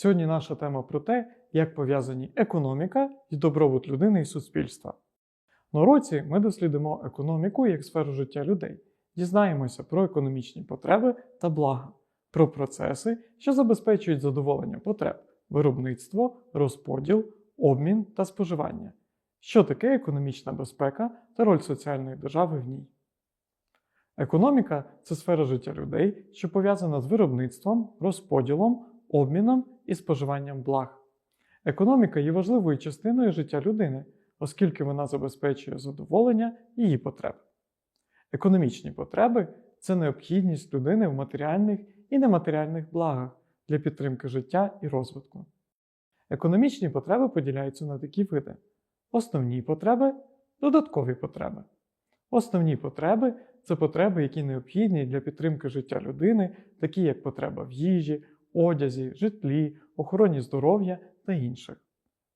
Сьогодні наша тема про те, як пов'язані економіка і добробут людини і суспільства. На уроці ми дослідимо економіку як сферу життя людей, дізнаємося про економічні потреби та блага, про процеси, що забезпечують задоволення потреб, виробництво, розподіл, обмін та споживання. Що таке економічна безпека та роль соціальної держави в ній? Економіка це сфера життя людей, що пов'язана з виробництвом, розподілом, обміном і споживанням благ. Економіка є важливою частиною життя людини, оскільки вона забезпечує задоволення її потреб. Економічні потреби це необхідність людини в матеріальних і нематеріальних благах для підтримки життя і розвитку. Економічні потреби поділяються на такі види: основні потреби, додаткові потреби. Основні потреби це потреби, які необхідні для підтримки життя людини, такі як потреба в їжі, одязі, житлі, охороні здоров'я та інших.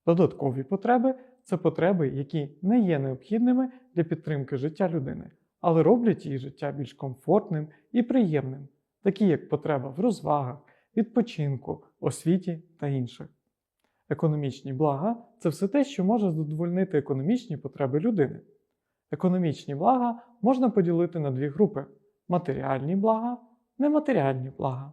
Додаткові потреби це потреби, які не є необхідними для підтримки життя людини, але роблять її життя більш комфортним і приємним, такі як потреба в розвагах, відпочинку, освіті та інших. Економічні блага це все те, що може задовольнити економічні потреби людини. Економічні блага можна поділити на дві групи: матеріальні блага, нематеріальні блага.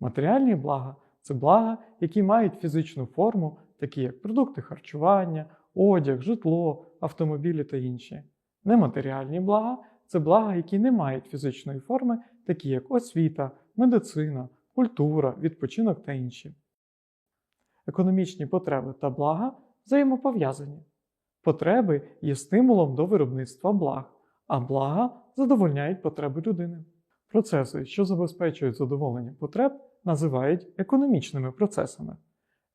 Матеріальні блага це блага, які мають фізичну форму, такі як продукти харчування, одяг, житло, автомобілі та інші. Нематеріальні блага це блага, які не мають фізичної форми, такі як освіта, медицина, культура, відпочинок та інші. Економічні потреби та блага взаємопов'язані. Потреби є стимулом до виробництва благ, а блага задовольняють потреби людини. Процеси, що забезпечують задоволення потреб, називають економічними процесами.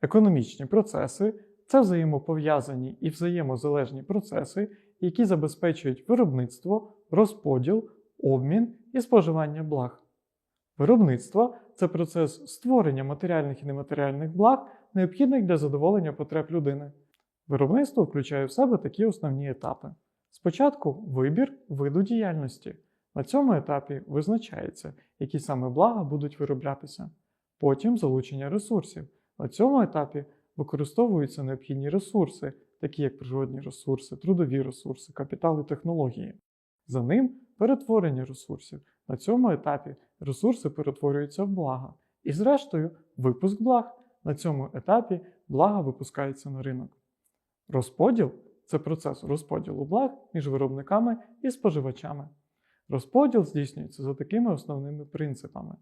Економічні процеси це взаємопов'язані і взаємозалежні процеси, які забезпечують виробництво, розподіл, обмін і споживання благ. Виробництво це процес створення матеріальних і нематеріальних благ, необхідних для задоволення потреб людини. Виробництво включає в себе такі основні етапи. Спочатку вибір виду діяльності. На цьому етапі визначається, які саме блага будуть вироблятися. Потім залучення ресурсів. На цьому етапі використовуються необхідні ресурси, такі як природні ресурси, трудові ресурси, капітал і технології. За ним перетворення ресурсів. На цьому етапі ресурси перетворюються в блага. І зрештою, випуск благ. На цьому етапі блага випускаються на ринок. Розподіл це процес розподілу благ між виробниками і споживачами. Розподіл здійснюється за такими основними принципами.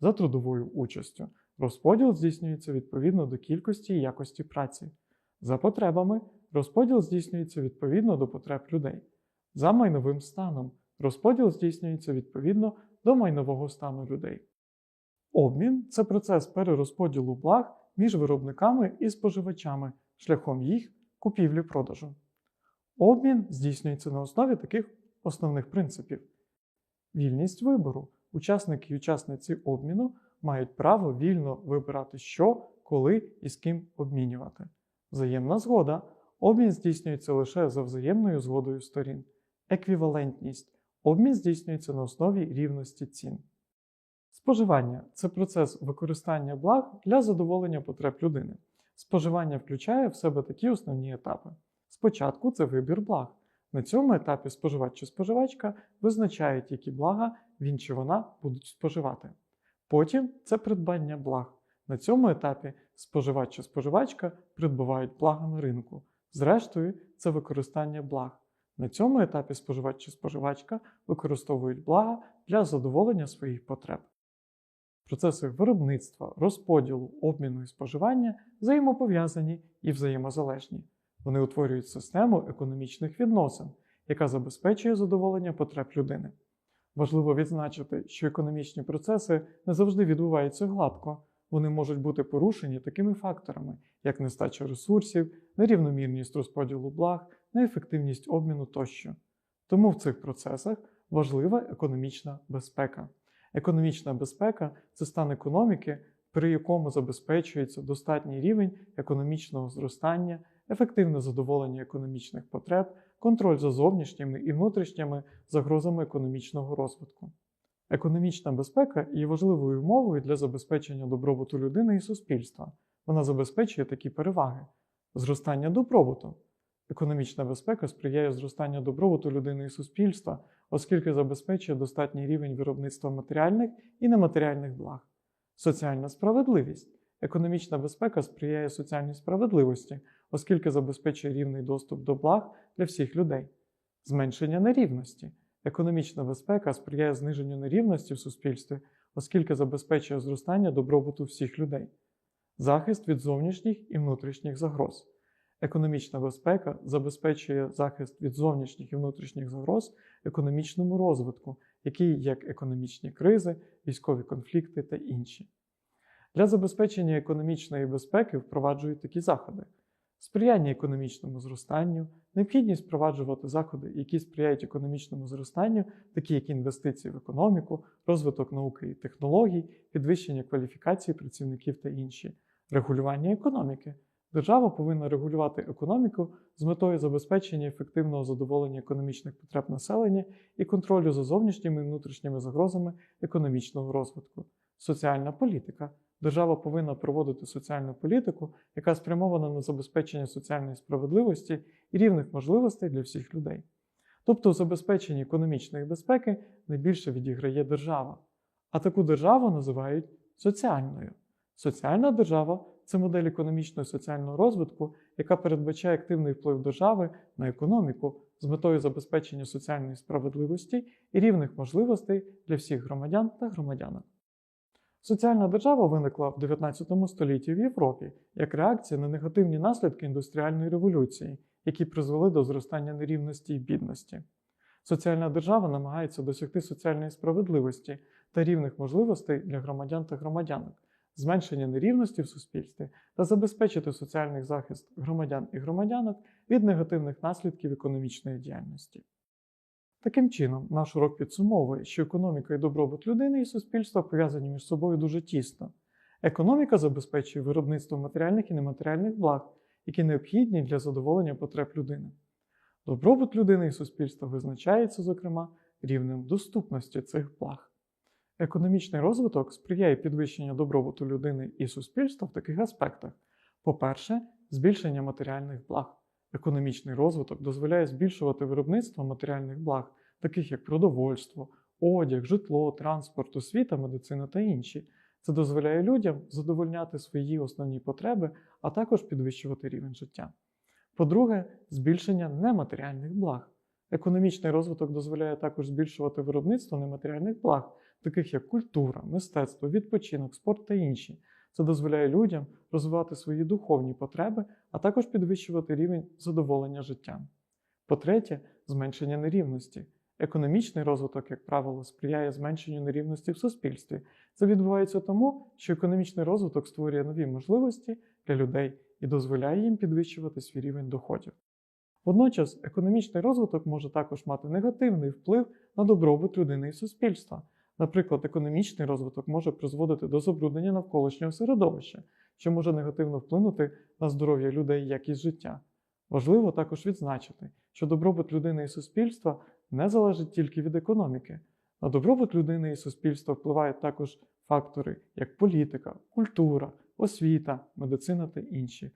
За трудовою участю. Розподіл здійснюється відповідно до кількості і якості праці. За потребами розподіл здійснюється відповідно до потреб людей. За майновим станом розподіл здійснюється відповідно до майнового стану людей. Обмін це процес перерозподілу благ між виробниками і споживачами шляхом їх купівлі-продажу. Обмін здійснюється на основі таких основних принципів. Вільність вибору. Учасники і учасниці обміну мають право вільно вибирати, що, коли і з ким обмінювати. Взаємна згода. Обмін здійснюється лише за взаємною згодою сторін. Еквівалентність. Обмін здійснюється на основі рівності цін. Споживання це процес використання благ для задоволення потреб людини. Споживання включає в себе такі основні етапи. Спочатку це вибір благ. На цьому етапі споживач чи споживачка визначають, які блага він чи вона будуть споживати. Потім це придбання благ. На цьому етапі споживач чи споживачка придбають блага на ринку. Зрештою, це використання благ. На цьому етапі споживач чи споживачка використовують блага для задоволення своїх потреб. Процеси виробництва, розподілу, обміну і споживання взаємопов'язані і взаємозалежні. Вони утворюють систему економічних відносин, яка забезпечує задоволення потреб людини. Важливо відзначити, що економічні процеси не завжди відбуваються гладко, вони можуть бути порушені такими факторами, як нестача ресурсів, нерівномірність розподілу благ, неефективність обміну тощо. Тому в цих процесах важлива економічна безпека. Економічна безпека це стан економіки, при якому забезпечується достатній рівень економічного зростання, ефективне задоволення економічних потреб, контроль за зовнішніми і внутрішніми загрозами економічного розвитку. Економічна безпека є важливою умовою для забезпечення добробуту людини і суспільства. Вона забезпечує такі переваги: зростання добробуту. Економічна безпека сприяє зростанню добробуту людини і суспільства, оскільки забезпечує достатній рівень виробництва матеріальних і нематеріальних благ. Соціальна справедливість. Економічна безпека сприяє соціальній справедливості, оскільки забезпечує рівний доступ до благ для всіх людей. Зменшення нерівності. Економічна безпека сприяє зниженню нерівності в суспільстві, оскільки забезпечує зростання добробуту всіх людей. Захист від зовнішніх і внутрішніх загроз. Економічна безпека забезпечує захист від зовнішніх і внутрішніх загроз економічному розвитку, які як економічні кризи, військові конфлікти та інші. Для забезпечення економічної безпеки впроваджують такі заходи: сприяння економічному зростанню, необхідність впроваджувати заходи, які сприяють економічному зростанню, такі як інвестиції в економіку, розвиток науки і технологій, підвищення кваліфікації працівників та інші, регулювання економіки. Держава повинна регулювати економіку з метою забезпечення ефективного задоволення економічних потреб населення і контролю за зовнішніми і внутрішніми загрозами економічного розвитку. Соціальна політика. Держава повинна проводити соціальну політику, яка спрямована на забезпечення соціальної справедливості і рівних можливостей для всіх людей. Тобто, у забезпеченні економічної безпеки найбільше відіграє держава, а таку державу називають соціальною. Соціальна держава це модель економічного і соціального розвитку, яка передбачає активний вплив держави на економіку з метою забезпечення соціальної справедливості і рівних можливостей для всіх громадян та громадянок. Соціальна держава виникла в 19 столітті в Європі як реакція на негативні наслідки індустріальної революції, які призвели до зростання нерівності і бідності. Соціальна держава намагається досягти соціальної справедливості та рівних можливостей для громадян та громадянок, зменшення нерівності в суспільстві та забезпечити соціальний захист громадян і громадянок від негативних наслідків економічної діяльності. Таким чином, наш урок підсумовує, що економіка і добробут людини і суспільства пов'язані між собою дуже тісно. Економіка забезпечує виробництво матеріальних і нематеріальних благ, які необхідні для задоволення потреб людини. Добробут людини і суспільства визначається, зокрема, рівнем доступності цих благ. Економічний розвиток сприяє підвищенню добробуту людини і суспільства в таких аспектах: по-перше, збільшення матеріальних благ. Економічний розвиток дозволяє збільшувати виробництво матеріальних благ, таких як продовольство, одяг, житло, транспорт, освіта, медицина та інші. Це дозволяє людям задовольняти свої основні потреби, а також підвищувати рівень життя. По-друге, збільшення нематеріальних благ. Економічний розвиток дозволяє також збільшувати виробництво нематеріальних благ, таких як культура, мистецтво, відпочинок, спорт та інші. Це дозволяє людям розвивати свої духовні потреби, а також підвищувати рівень задоволення життям. По-третє, зменшення нерівності. Економічний розвиток, як правило, сприяє зменшенню нерівності в суспільстві. Це відбувається тому, що економічний розвиток створює нові можливості для людей і дозволяє їм підвищувати свій рівень доходів. Водночас, економічний розвиток може також мати негативний вплив на добробут людини і суспільства. Наприклад, економічний розвиток може призводити до забруднення навколишнього середовища, що може негативно вплинути на здоров'я людей і якість життя. Важливо також відзначити, що добробут людини і суспільства не залежить тільки від економіки. На добробут людини і суспільства впливають також фактори, як політика, культура, освіта, медицина та інші.